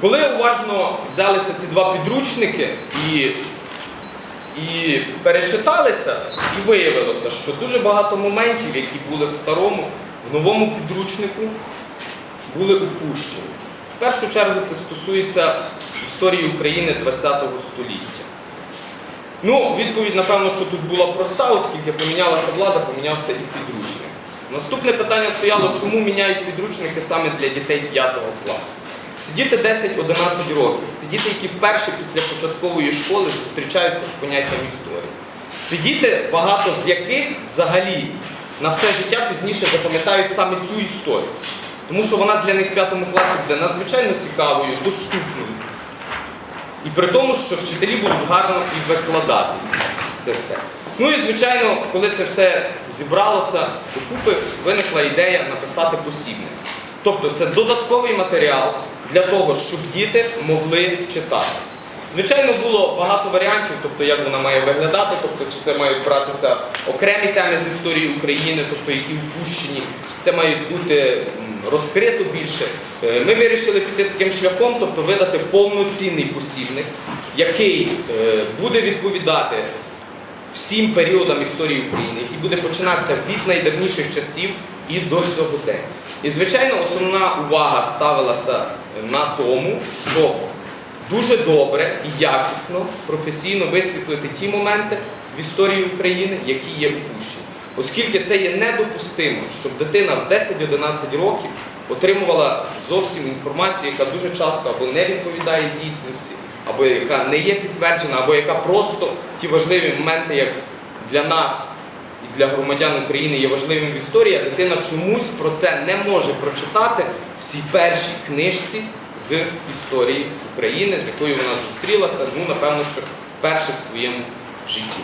Коли уважно взялися ці два підручники і, і перечиталися, і виявилося, що дуже багато моментів, які були в старому, в новому підручнику, були упущені. В першу чергу це стосується історії України ХХ століття. Ну, відповідь, напевно, що тут була проста, оскільки помінялася влада, помінявся і підручник. Наступне питання стояло, чому міняють підручники саме для дітей 5 класу. Це діти 10-11 років. Це діти, які вперше після початкової школи зустрічаються з поняттям історії. Це діти, багато з яких взагалі на все життя пізніше запам'ятають саме цю історію. Тому що вона для них в 5 класі буде надзвичайно цікавою, доступною. І при тому, що вчителі будуть гарно і викладати це все. Ну і звичайно, коли це все зібралося докупи, виникла ідея написати посібник. Тобто це додатковий матеріал для того, щоб діти могли читати. Звичайно, було багато варіантів, тобто як вона має виглядати, тобто чи це мають братися окремі теми з історії України, тобто які впущені, чи це мають бути розкрито більше. Е, Ми вирішили піти таким шляхом, тобто видати повноцінний посібник, який е, буде відповідати всім періодам історії України, який буде починатися від найдавніших часів і до сьогодення. І, звичайно, основна увага ставилася на тому, щоб дуже добре і якісно, професійно висвітлити ті моменти в історії України, які є упущені. Оскільки це є недопустимо, щоб дитина в 10-11 років отримувала зовсім інформацію, яка дуже часто або не відповідає дійсності, або яка не є підтверджена, або яка просто ті важливі моменти, як для нас для громадян України є важливим в історії, а дитина чомусь про це не може прочитати в цій першій книжці з історії України, з якою вона зустрілася, ну, напевно, що вперше в своєму житті.